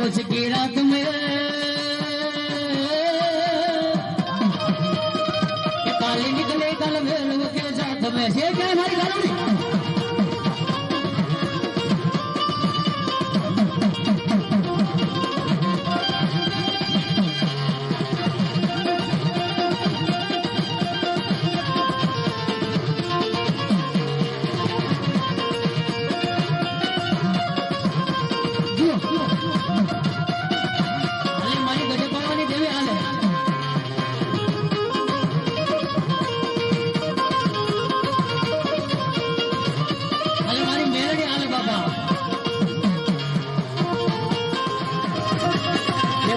रोज की रात में काली निकले कल में लोग के साथ में ये क्या हमारी गलती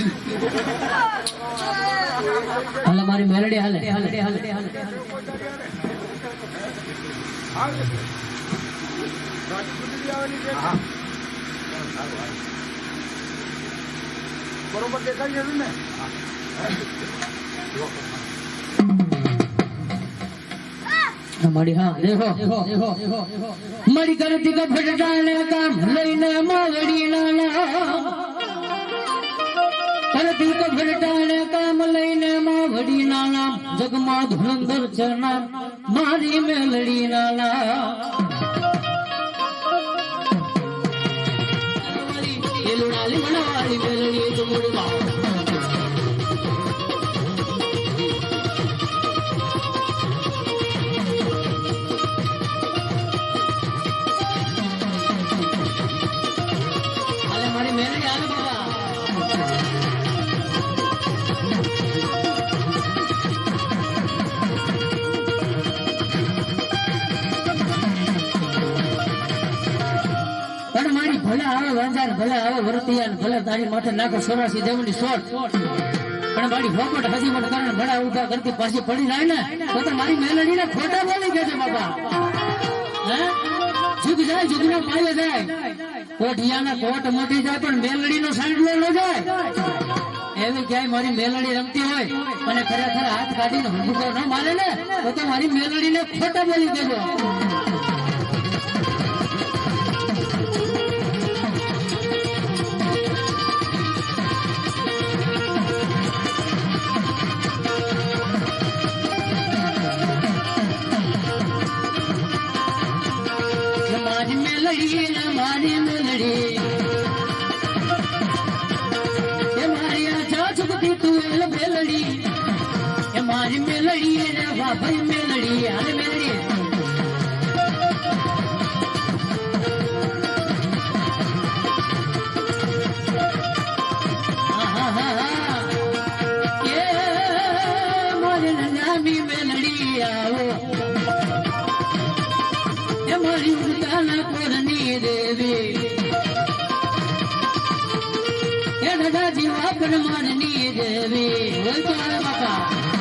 વડલામાં પાડી દેવી એ મેરે માંડલામાં અમારી મેલડી હા હાલે મારી મેલડી હાલે હાલે હાલે હાલે બરોબર દેખાય છે ને મારી હા દેખો મારી કરતી કફટાને કામ લઈને માવડી નાના કરતી કફટાને કામ લઈને માવડી નાના જગમાં ધુરંધર ચરણા મારી મેલડી નાના. ભલે આવે વાંજાર ભલે આવે વરતિયા ભલે તારી માથે નાખો સોરાસી દેવની સોટ પણ મારી ફોકટ હજી મને કારણ ભડા ઊભા કરતી પાછી પડી જાય ને, તો મારી મેલડી ને ખોટા બોલી ગયો છે બાપા. હે? જુગ જાય, જુગનો પાયો જાય. કોઠિયાના કોટ મોટી જાય, પણ મેલડી નો સાંડલો ન જાય. એવી ક્યાંય મારી મેલડી રમતી હોય, અને ખરેખર હાથ કાઢીને હુંકો ન મારે ને, તો મારી મેલડી ને ખોટા બોલી દેજો મારી મેલડી ને મારી મેલડી એ મારી આ ચાચુકતી તું એલ મેલડી એ મારી મેલડી ને ભાઈ મેલડી હાલે મેલડી મારી મેલડી આવો. એ મારી કોરની દેવી એ દાદાજી વાપર મારની દેવી બોલ તો